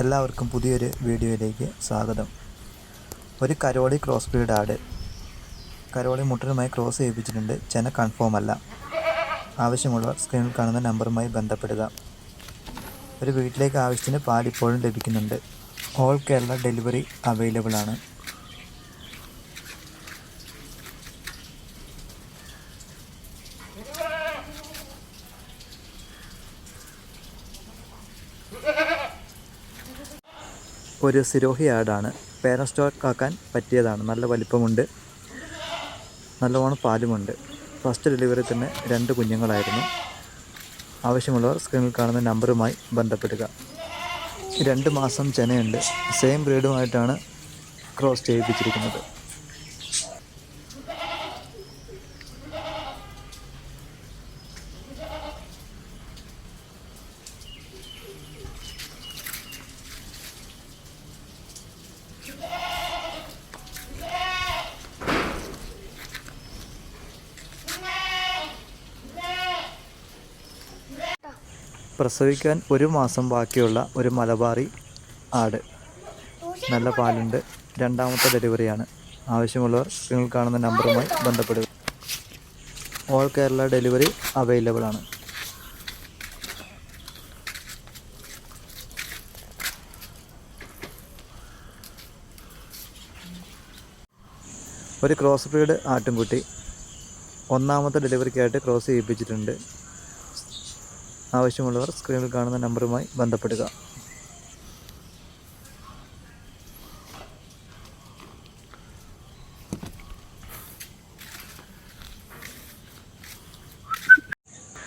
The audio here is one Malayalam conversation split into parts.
എല്ലാവർക്കും പുതിയൊരു വീഡിയോയിലേക്ക് സ്വാഗതം. ഒരു കരോളി ക്രോസ് ബ്രീഡ് ആട് കരോളി മുട്ടനുമായി ക്രോസ് ചെയ്യിപ്പിച്ചിട്ടുണ്ട്. ചെന കൺഫേം അല്ല. ആവശ്യമുള്ളവർ സ്ക്രീനിൽ കാണുന്ന നമ്പറുമായി ബന്ധപ്പെടുക. ഒരു വീട്ടിലേക്ക് ആവശ്യത്തിന് പാൽ ഇപ്പോഴും ലഭിക്കുന്നുണ്ട്. ഓൾ കേരള ഡെലിവറി അവൈലബിൾ ആണ്. ഒരു സിരോഹി ആടാണ് പേരൻ സ്റ്റോക്ക് ആക്കാൻ പറ്റിയതാണ്. നല്ല വലിപ്പമുണ്ട്. നല്ലവണ്ണം പാലുമുണ്ട്. ഫസ്റ്റ് ഡെലിവറി തന്നെ രണ്ട് കുഞ്ഞുങ്ങളായിരുന്നു. ആവശ്യമുള്ളവർ സ്ക്രീനിൽ കാണുന്ന നമ്പറുമായി ബന്ധപ്പെടുക. രണ്ട് മാസം ചെനയുണ്ട്. Same ബ്രീഡുമായിട്ടാണ് cross ചെയ്യിപ്പിച്ചിരിക്കുന്നത്. പ്രസവിക്കാൻ ഒരു മാസം ബാക്കിയുള്ള ഒരു മലബാറി ആട്. നല്ല പാലുണ്ട്. രണ്ടാമത്തെ ഡെലിവറിയാണ്. ആവശ്യമുള്ളവർ നിങ്ങൾ കാണുന്ന നമ്പറുമായി ബന്ധപ്പെടുക. ഓൾ കേരള ഡെലിവറി അവൈലബിൾ ആണ്. ഒരു ക്രോസ് ബ്രീഡ് ആട്ടിൻകുട്ടി. ഒന്നാമത്തെ ഡെലിവറിക്കായിട്ട് ക്രോസ് ചെയ്യിപ്പിച്ചിട്ടുണ്ട്. ആവശ്യമുള്ളവർ സ്ക്രീനിൽ കാണുന്ന നമ്പറുമായി ബന്ധപ്പെടുക.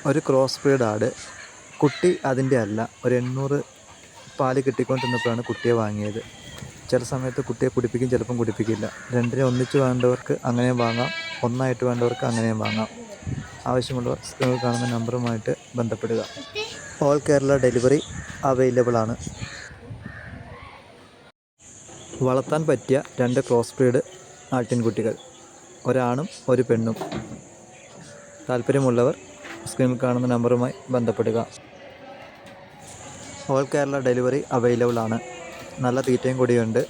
ഒരു ക്രോസ് ബ്രീഡ് ആട്. കുട്ടി അതിന്റെ അല്ല ഒരു എണ്ണൂറ് പാൽ കിട്ടിക്കൊണ്ടിരുന്നപ്പോഴാണ് കുട്ടിയെ വാങ്ങിയത്. ചില സമയത്ത് കുട്ടിയെ കുടിപ്പിക്കും ചിലപ്പം കുടിപ്പിക്കില്ല. രണ്ടിനെ ഒന്നിച്ച് വേണ്ടവർക്ക് അങ്ങനെയും വാങ്ങാം ഒന്നായിട്ട് വേണ്ടവർക്ക് അങ്ങനെയും വാങ്ങാം. ആവശ്യമുള്ളവർ സ്ക്രീനിൽ കാണുന്ന നമ്പറുമായിട്ട് ബന്ധപ്പെടുക. ഓൾ കേരള ഡെലിവറി അവൈലബിൾ ആണ് വളർത്താൻ പറ്റിയ രണ്ട് ക്രോസ് ബ്രീഡ് ആട്ടിൻകുട്ടികൾ ഒരാണും ഒരു പെണ്ണും. താല്പര്യമുള്ളവർ സ്ക്രീനിൽ കാണുന്ന നമ്പറുമായി ബന്ധപ്പെടുക. ഓൾ കേരള ഡെലിവറി അവൈലബിൾ ആണ് നല്ല തീറ്റയും കൂടിയുണ്ട്.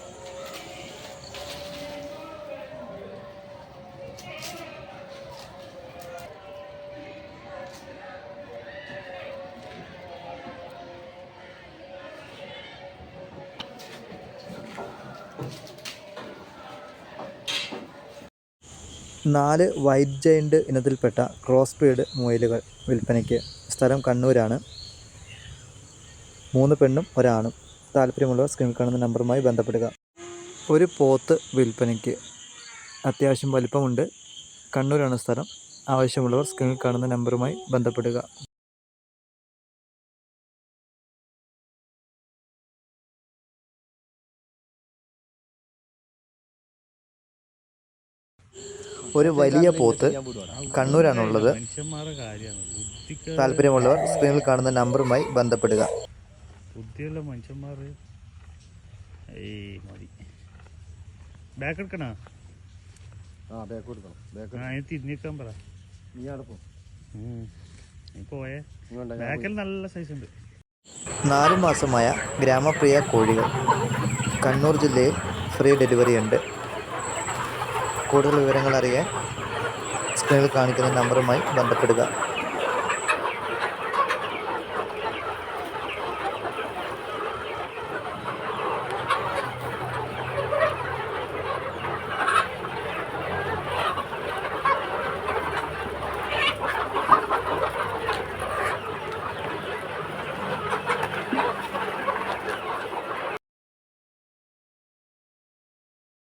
നാല് വൈറ്റ് ജയന്റ് ഇനത്തിൽപ്പെട്ട ക്രോസ് ബ്രീഡ് മുയലുകൾ വിൽപ്പനയ്ക്ക് സ്ഥലം കണ്ണൂരാണ്. മൂന്ന് പെണ്ണും ഒരാണും. താല്പര്യമുള്ളവർ സ്ക്രീനിൽ കാണുന്ന നമ്പറുമായി ബന്ധപ്പെടുക. ഒരു പോത്ത് വിൽപ്പനയ്ക്ക് അത്യാവശ്യം വലിപ്പമുണ്ട്. കണ്ണൂരാണ് സ്ഥലം. ആവശ്യമുള്ളവർ സ്ക്രീനിൽ കാണുന്ന നമ്പറുമായി ബന്ധപ്പെടുക. ഒരു വലിയ പോത്ത് കണ്ണൂരാണുള്ളത്. താല്പര്യമുള്ളവർ സ്ക്രീനിൽ കാണുന്ന നമ്പറുമായി ബന്ധപ്പെടുക. ബുദ്ധിയുള്ള മനുഷ്യന്മാർ മതി. ബാക്ക് എടുക്കണോ? ആ ബാക്ക് എടുക്കണം. ബാക്ക് തിരിഞ്ഞിരിക്കാൻ പറ. നീ. നീ പോയേ. ബാക്കിൽ നല്ല സൈസ് ഉണ്ട്. നാല് മാസമായ ഗ്രാമപ്രിയ കോഴികൾ. കണ്ണൂർ ജില്ലയിൽ ഫ്രീ ഡെലിവറി ഉണ്ട്. കൂടുതൽ വിവരങ്ങൾ അറിയാൻ സ്ക്രീനിൽ കാണിക്കുന്ന നമ്പറുമായി ബന്ധപ്പെടുക.